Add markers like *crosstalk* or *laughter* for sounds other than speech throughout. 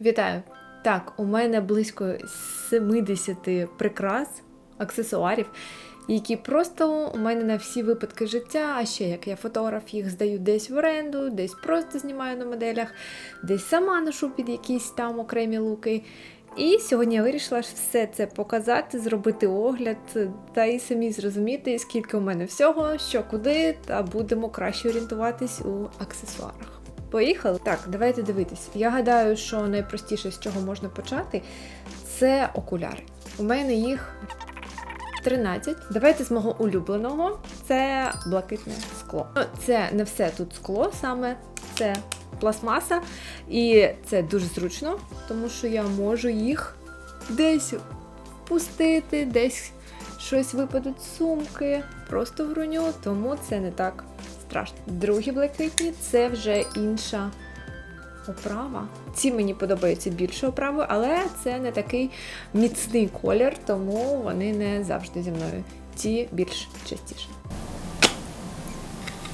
Вітаю! Так, у мене близько 70 прикрас, аксесуарів, які просто у мене на всі випадки життя. А ще як я фотограф, їх здаю десь в оренду, десь просто знімаю на моделях, десь сама ношу під якісь там окремі луки. І сьогодні я вирішила все це показати, зробити огляд та і самі зрозуміти, скільки у мене всього, що куди, та будемо краще орієнтуватись у аксесуарах. Поїхали? Так, давайте дивитись. Я гадаю, що найпростіше, з чого можна почати, це окуляри. У мене їх 13. Давайте з мого улюбленого. Це блакитне скло. Ну, Це не все тут скло, саме це пластмаса. І це дуже зручно, тому що я можу їх десь впустити, десь щось випадуть з сумки, просто вруню, тому це не так страшно. Другі блакитні це вже інша оправа. Ці мені подобаються більше оправи, але це не такий міцний колір, тому вони не завжди зі мною. Ті більш частіше.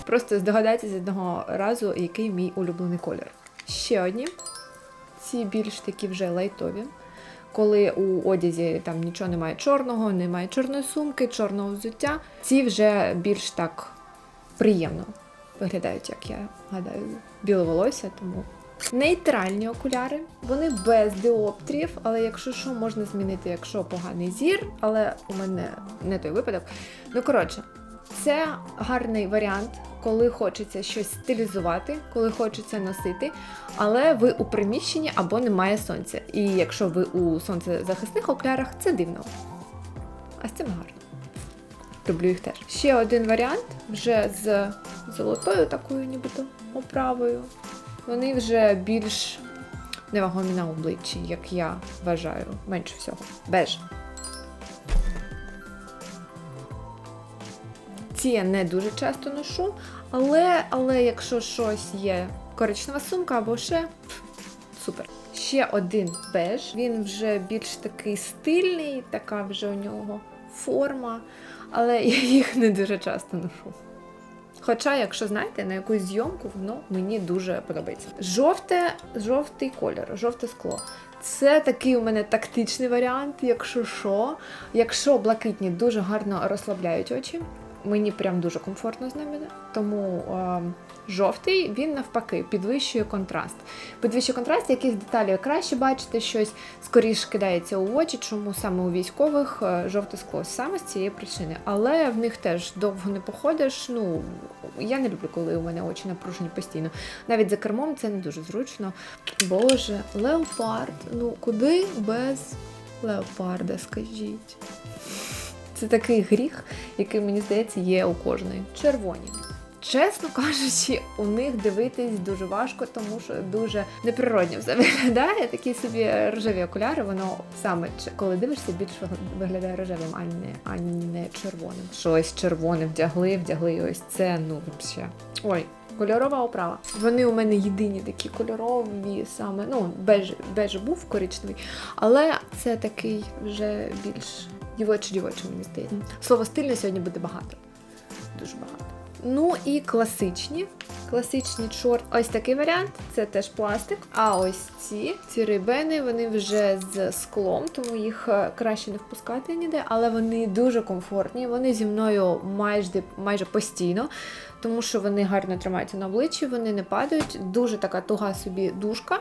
Просто здогадайтеся з одного разу, який мій улюблений колір. Ще одні. Ці більш такі вже лайтові. Коли у одязі там нічого немає чорного, немає чорної сумки, чорного взуття, ці вже більш так приємно виглядають, як я гадаю, біле волосся, тому. Нейтральні окуляри, вони без діоптрів, але якщо що, можна змінити, якщо поганий зір, але у мене не той випадок. Ну, коротше, це гарний варіант, коли хочеться щось стилізувати, коли хочеться носити, але ви у приміщенні або немає сонця. І якщо ви у сонцезахисних окулярах, це дивно. А з цим гарно. Люблю їх теж. Ще один варіант вже з золотою такою нібито оправою. Вони вже більш невагомі на обличчі, як я вважаю, менше всього. Беж. Ці я не дуже часто ношу, але, але якщо щось є коричнева сумка або ще супер. Ще один беж. Він вже більш такий стильний, така вже у нього форма, але я їх не дуже часто ношу. Хоча, якщо знаєте, на якусь зйомку воно мені дуже подобається. Жовте, жовтий кольор, жовте скло. Це такий у мене тактичний варіант, якщо що. Якщо блакитні дуже гарно розслабляють очі, мені прям дуже комфортно з ними. Тому е, жовтий він навпаки підвищує контраст. Підвищує контраст, якісь деталі краще бачите, щось скоріш кидається у очі, чому саме у військових е, жовте скло саме з цієї причини. Але в них теж довго не походиш. Ну я не люблю, коли у мене очі напружені постійно. Навіть за кермом це не дуже зручно. Боже, леопард. Ну куди без леопарда, скажіть? Це такий гріх, який, мені здається, є у кожної. Червоні. Чесно кажучи, у них дивитись дуже важко, тому що дуже неприродньо все *laughs* виглядає. Такі собі рожеві окуляри, воно саме коли дивишся, більш виглядає рожевим, а не, а не червоним. Щось червоне вдягли, вдягли ось це, ну взагалі. Ой. Кольорова оправа. Вони у мене єдині такі кольорові, саме ну беж, беж був коричневий, але це такий вже більш дівочий-дівочий, мені здається. Слово стильне сьогодні буде багато. Дуже багато. Ну і класичні. Класичні чорт. Ось такий варіант. Це теж пластик. А ось ці ці рибени, вони вже з склом, тому їх е, краще не впускати ніде, але вони дуже комфортні. Вони зі мною майже майже постійно, тому що вони гарно тримаються на обличчі, вони не падають. Дуже така туга собі дужка.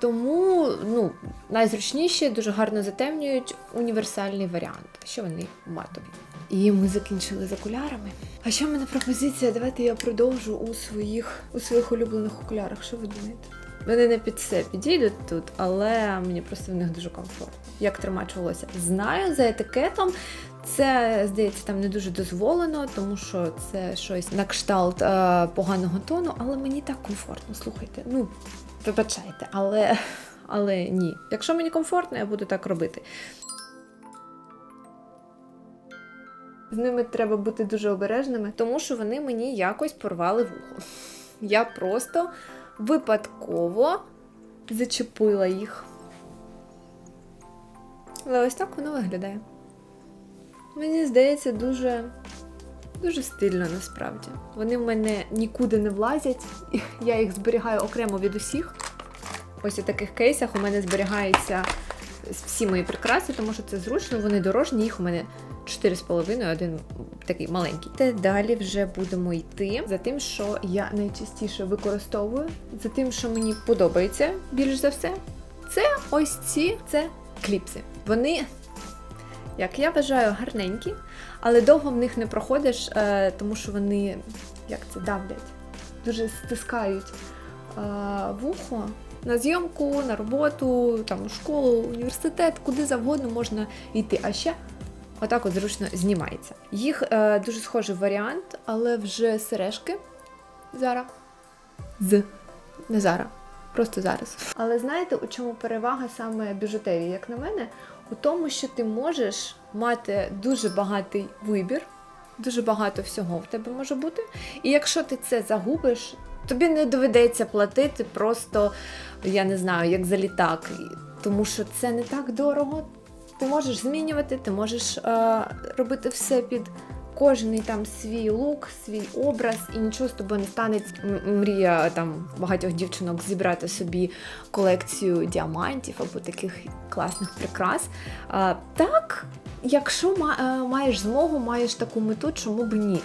Тому ну, найзручніші, дуже гарно затемнюють універсальний варіант. Ще вони матові. І ми закінчили з окулярами. А ще в мене пропозиція. Давайте я продовжу у своїх у своїх улюблених окулярах. Що ви думаєте? Вони не під все підійдуть тут, але мені просто в них дуже комфортно. Як тримач волосся. Знаю за етикетом. Це, здається, там не дуже дозволено, тому що це щось на кшталт е, поганого тону, але мені так комфортно. Слухайте, ну вибачайте, але, але ні. Якщо мені комфортно, я буду так робити. З ними треба бути дуже обережними, тому що вони мені якось порвали вухо. Я просто випадково зачепила їх. Але ось так воно виглядає. Мені здається, дуже, дуже стильно насправді. Вони в мене нікуди не влазять, *laughs* я їх зберігаю окремо від усіх. ось у таких кейсах у мене зберігаються всі мої прикраси, тому що це зручно, вони дорожні, їх у мене 4,5, один такий маленький. Те далі вже будемо йти за тим, що я найчастіше використовую, за тим, що мені подобається більш за все. Це ось ці це кліпси. Вони, як я вважаю, гарненькі, але довго в них не проходиш, е, тому що вони як це давлять, дуже стискають е, вухо. На зйомку, на роботу, там у школу, університет, куди завгодно можна йти. А ще отак от зручно знімається. Їх е, дуже схожий варіант, але вже сережки зараз. З. Не зараз. Просто зараз. Але знаєте, у чому перевага саме біжутерії, як на мене? У тому, що ти можеш мати дуже багатий вибір, дуже багато всього в тебе може бути. І якщо ти це загубиш, тобі не доведеться платити просто, я не знаю, як за літак. Тому що це не так дорого. Ти можеш змінювати, ти можеш е, робити все під кожний там свій лук, свій образ, і нічого з тобою не станеться. Мрія там багатьох дівчинок зібрати собі колекцію діамантів або таких класних прикрас. А, так, якщо ма- е, маєш змогу, маєш таку мету, чому б ні?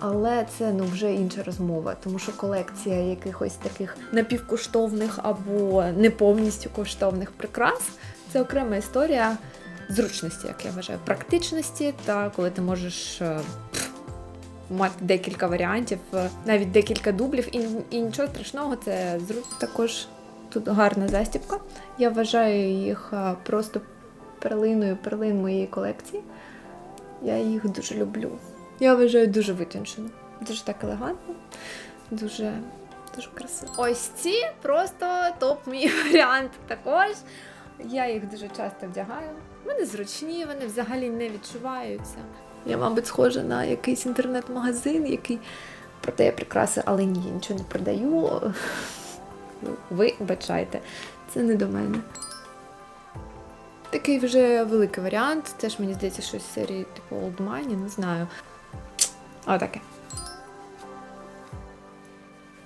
Але це ну вже інша розмова, тому що колекція якихось таких напівкоштовних або не повністю коштовних прикрас це окрема історія зручності, як я вважаю, практичності та коли ти можеш е, мати декілька варіантів, е, навіть декілька дублів, і, і нічого страшного, це зручно. Також тут гарна застібка. Я вважаю їх е, просто перлиною перлин моєї колекції. Я їх дуже люблю. Я вважаю дуже витончено. Дуже так елегантно, дуже, дуже красиво. Ось ці просто топ мій *laughs* варіант також. Я їх дуже часто вдягаю. Вони зручні, вони взагалі не відчуваються. Я, мабуть, схожа на якийсь інтернет-магазин, який продає прикраси, але ні, я нічого не продаю. *laughs* Ви бачайте, це не до мене. Такий вже великий варіант. Теж мені здається, щось з серії типу Old Money, не знаю. А таке.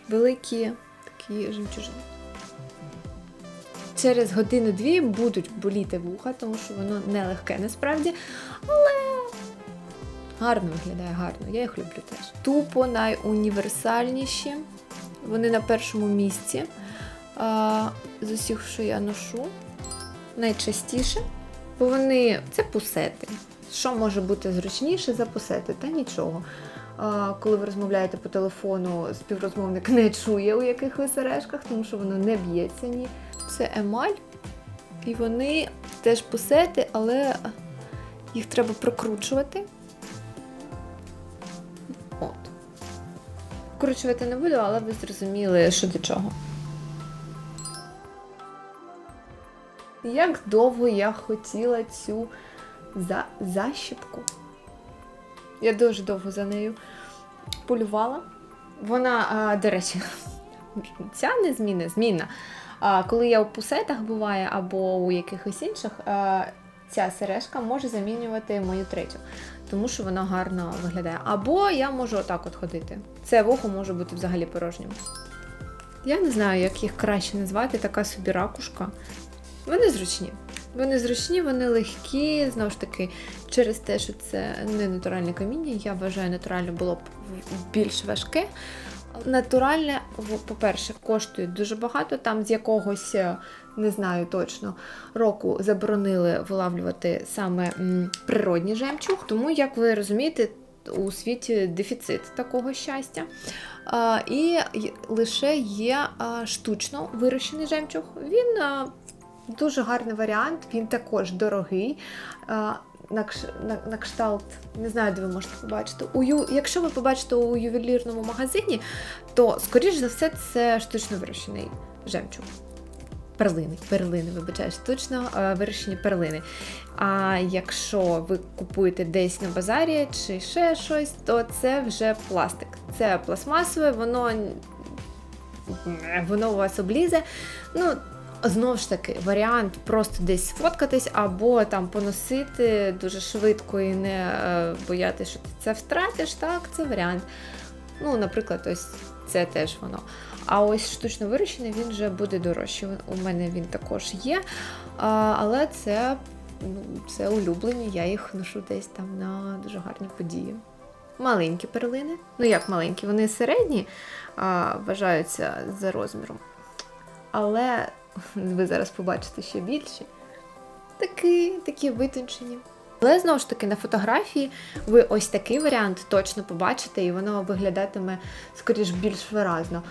Великі такі жемчужини. Через годину-дві будуть боліти вуха, тому що воно нелегке насправді. Але гарно виглядає, гарно. Я їх люблю теж. Тупо найуніверсальніші. Вони на першому місці. А, з усіх, що я ношу. Найчастіше. Бо вони це пусети. Що може бути зручніше за пусети? Та нічого. Коли ви розмовляєте по телефону, співрозмовник не чує, у яких ви сережках, тому що воно не б'ється ні. Це емаль. І вони теж пусети, але їх треба прокручувати. От. Вкручувати не буду, але ви зрозуміли, що до чого. Як довго я хотіла цю за... защіпку. Я дуже довго за нею полювала. Вона, до речі, *laughs* ця не зміна, змінна. А, коли я у пусетах буває або у якихось інших, ця сережка може замінювати мою третю, тому що вона гарно виглядає. Або я можу отак от ходити. Це вухо може бути взагалі порожнім. Я не знаю, як їх краще назвати, така собі ракушка. Вони зручні. Вони зручні, вони легкі, знову ж таки, через те, що це не натуральне каміння, я вважаю, натуральне було б більш важке. Натуральне, по-перше, коштує дуже багато. Там з якогось, е, не знаю точно, року заборонили вилавлювати саме природній жемчуг. Тому, як ви розумієте, у світі дефіцит такого щастя. І лише є штучно вирощений жемчуг. Він дуже гарний варіант, він також дорогий. На, на, на кшталт, не знаю, де ви можете побачити. У, якщо ви побачите у ювелірному магазині, то, скоріш за все, це штучно вирощений жемчуг. Перлини, перлини, вибачаю, штучно вирощені перлини. А якщо ви купуєте десь на базарі чи ще щось, то це вже пластик. Це пластмасове, воно, воно у вас облізе. Ну, Знову ж таки, варіант просто десь сфоткатись або там поносити дуже швидко і не е, боятися, що ти це втратиш, так, це варіант. Ну, наприклад, ось це теж воно. А ось штучно вирощений він вже буде дорожчий. У мене він також є. Але це, ну, це улюблені, я їх ношу десь там на дуже гарні події. Маленькі перлини. Ну як маленькі, вони середні, а, вважаються за розміром. Але *laughs* ви зараз побачите ще більші. Такі, такі витончені. Але знову ж таки на фотографії ви ось такий варіант точно побачите, і воно виглядатиме скоріш більш виразно.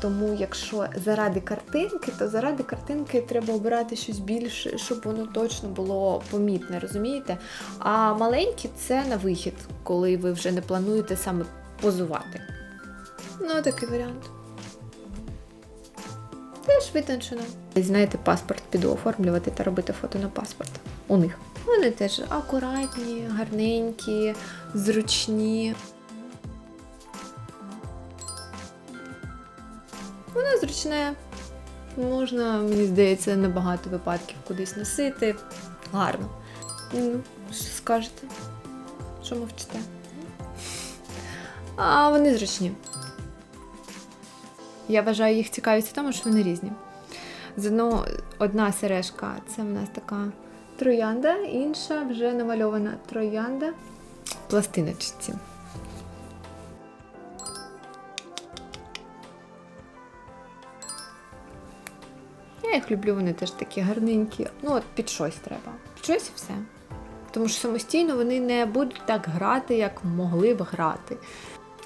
Тому, якщо заради картинки, то заради картинки треба обирати щось більше, щоб воно точно було помітне, розумієте? А маленькі це на вихід, коли ви вже не плануєте саме позувати. Ну, такий варіант. Теж витончено. Знаєте, паспорт піду оформлювати та робити фото на паспорт. У них. Вони теж акуратні, гарненькі, зручні. Воно зручне. Можна, мені здається, на багато випадків кудись носити. Гарно. Ну, що скажете? Що мовчите? А вони зручні. Я вважаю їх цікавість в тому, що вони різні. З одного одна сережка це в нас така троянда, інша вже намальована троянда пластиночці. Я їх люблю, вони теж такі гарненькі. Ну, от під щось треба. Під щось і все. Тому що самостійно вони не будуть так грати, як могли б грати.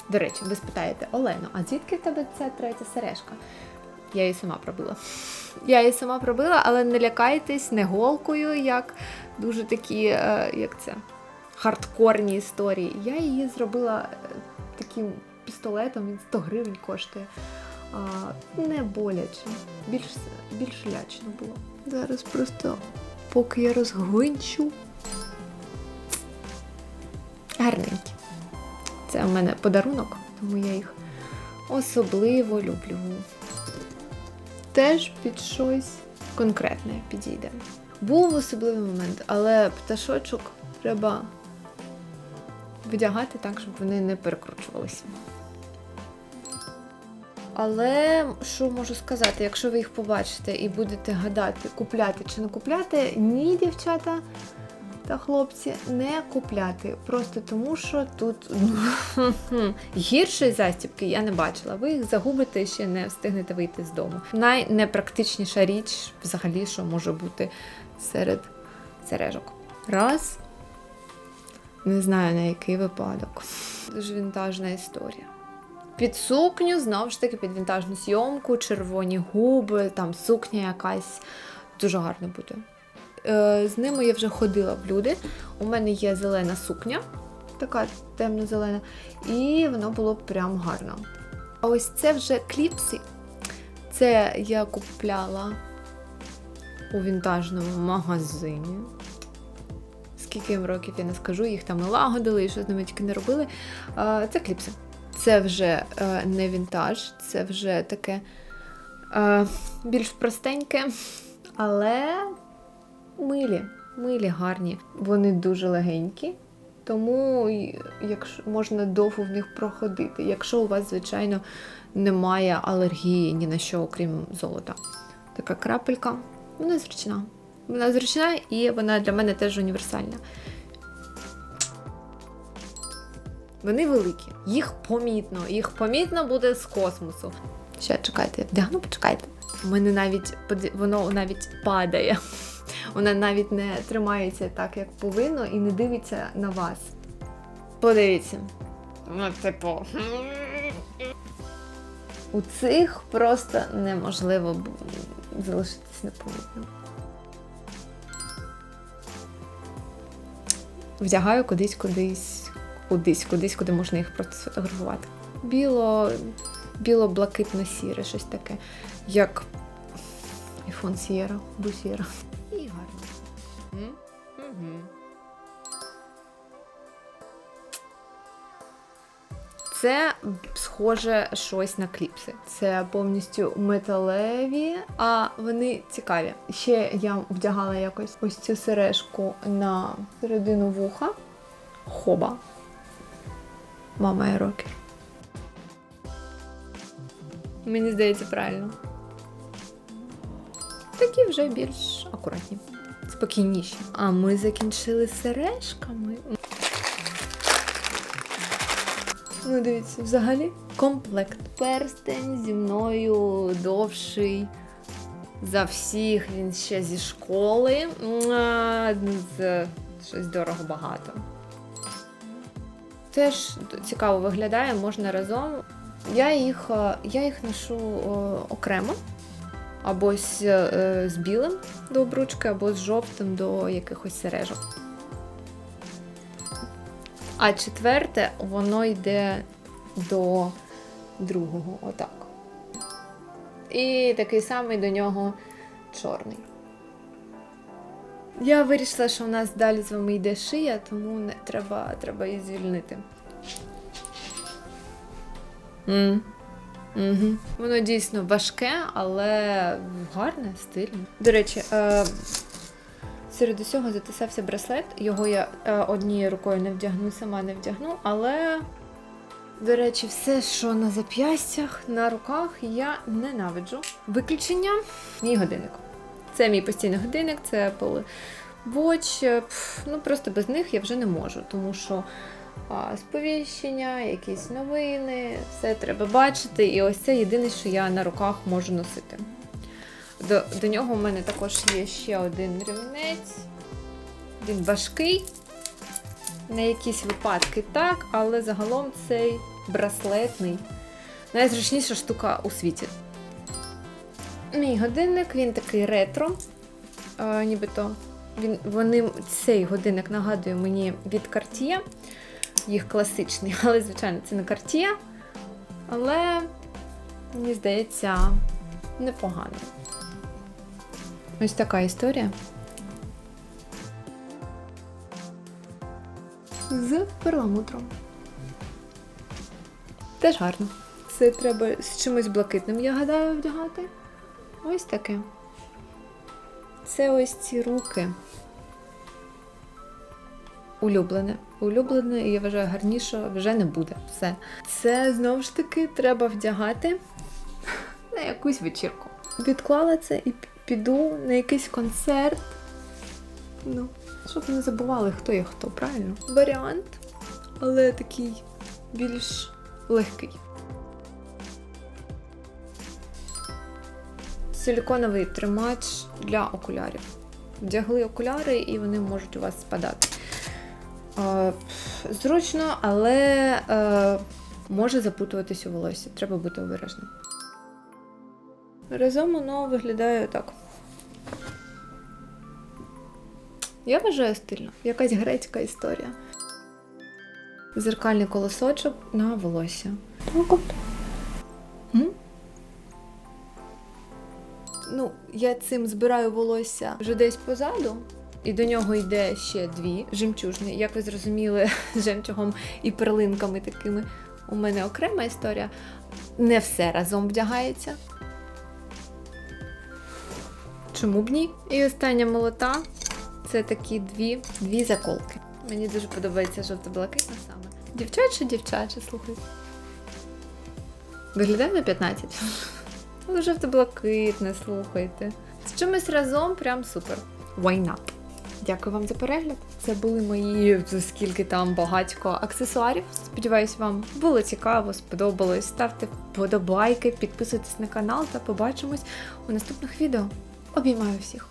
До речі, ви спитаєте, Олено, а звідки в тебе ця третя сережка? Я її сама пробила. Я її сама пробила, але не лякайтесь не голкою, як дуже такі, е, як це, хардкорні історії. Я її зробила е, таким пістолетом, він 100 гривень коштує. Не боляче, більш, більш лячно було. Зараз просто, поки я розгвинчу. Гарненькі. Це у мене подарунок, тому я їх особливо люблю. Теж під щось конкретне підійде. Був особливий момент, але пташочок треба вдягати так, щоб вони не перекручувалися. Але що можу сказати, якщо ви їх побачите і будете гадати, купляти чи не купляти, ні, дівчата та хлопці, не купляти. Просто тому, що тут *laughs* гіршої застібки я не бачила. Ви їх загубите і ще не встигнете вийти з дому. Найнепрактичніша річ, взагалі, що може бути серед сережок. Раз. Не знаю на який випадок. Дуже вінтажна історія. Під сукню, знову ж таки, під вінтажну зйомку, червоні губи, там сукня якась дуже гарно буде. Е, з ними я вже ходила в люди. У мене є зелена сукня, така темно-зелена, і воно було прям гарно. А ось це вже кліпси. Це я купляла у вінтажному магазині. Скільки їм років я не скажу, їх там і лагодили, і що з ними тільки не робили. Це кліпси. Це вже е, не вінтаж, це вже таке е, більш простеньке, але милі, милі, гарні. Вони дуже легенькі, тому якщо можна довго в них проходити, якщо у вас, звичайно, немає алергії ні на що, окрім золота. Така крапелька, вона зручна. Вона зручна і вона для мене теж універсальна. Вони великі, їх помітно, їх помітно буде з космосу. Ще чекайте, вдягну, почекайте. У мене навіть воно навіть падає. Вона навіть не тримається так, як повинно, і не дивиться на вас. Подивіться. Ну, типу. У цих просто неможливо залишитись непомітним. Вдягаю кудись, кудись, кудись, кудись, куди можна їх просто сфотографувати. Біло, біло-блакитно-сіре, щось таке, як iPhone Sierra, Бусіра. Це схоже щось на кліпси. Це повністю металеві, а вони цікаві. Ще я вдягала якось ось цю сережку на середину вуха. Хоба. Мама і рокер. Мені здається, правильно. Такі вже більш акуратні, спокійніші. А ми закінчили сережками. Ну, дивіться, взагалі комплект. Перстень зі мною довший. За всіх він ще зі школи. З щось дорого багато. Теж цікаво виглядає, можна разом. Я їх, е, я їх ношу е, окремо, або з, е, з білим до обручки, або з жовтим до якихось сережок. А четверте, воно йде до другого, отак. І такий самий до нього чорний. Я вирішила, що у нас далі з вами йде шия, тому не треба, треба її звільнити. М. Угу. Воно дійсно важке, але гарне, стильне. До речі, е, серед усього затисався браслет. Його я е, однією рукою не вдягну, сама не вдягну, але. До речі, все, що на зап'ястях, на руках, я ненавиджу. Виключення мій годинник. Це мій постійний годинник, це Apple Watch. Пф, Ну просто без них я вже не можу, тому що сповіщення, якісь новини, все треба бачити. І ось це єдине, що я на руках можу носити. До, до нього в мене також є ще один ремінець. Він важкий. На якісь випадки так, але загалом цей браслетний найзручніша штука у світі. Мій годинник, він такий ретро. Е, нібито він, вони, цей годинник нагадує мені від Cartier. Їх класичний, *laughs* але, звичайно, це не Cartier. Але, мені здається, непогано. Ось така історія. з перламутром. Теж гарно. Це треба з чимось блакитним, я гадаю, вдягати. Ось таке. Це ось ці руки. Улюблене. Улюблене, і я вважаю, гарніше вже не буде. Все. Це знову ж таки треба вдягати *laughs* на якусь вечірку. Відклала це і піду на якийсь концерт. Ну, щоб не забували, хто є хто, правильно? Варіант, але такий більш легкий. Силіконовий тримач для окулярів. Вдягли окуляри і вони можуть у вас спадати. Зручно, але е, може запутуватись у волосі. Треба бути обережним. Разом воно виглядає так. Я вважаю стильно. Якась грецька історія. Зеркальний колосочок на волосся. Так от. М? Ну, я цим збираю волосся вже десь позаду, і до нього йде ще дві жемчужні. Як ви зрозуміли, з жемчугом і перлинками такими. У мене окрема історія. Не все разом вдягається. Чому б ні? І остання молота це такі дві, дві заколки. Мені дуже подобається жовто-блакитна саме. Дівчаче, дівчаче, слухайте. Виглядає на 15. Але жовто-блакитне, слухайте. З чимось разом прям супер. Why not? Дякую вам за перегляд. Це були мої скільки там багатько аксесуарів. Сподіваюсь, вам було цікаво, сподобалось. Ставте вподобайки, підписуйтесь на канал та побачимось у наступних відео. Обіймаю всіх!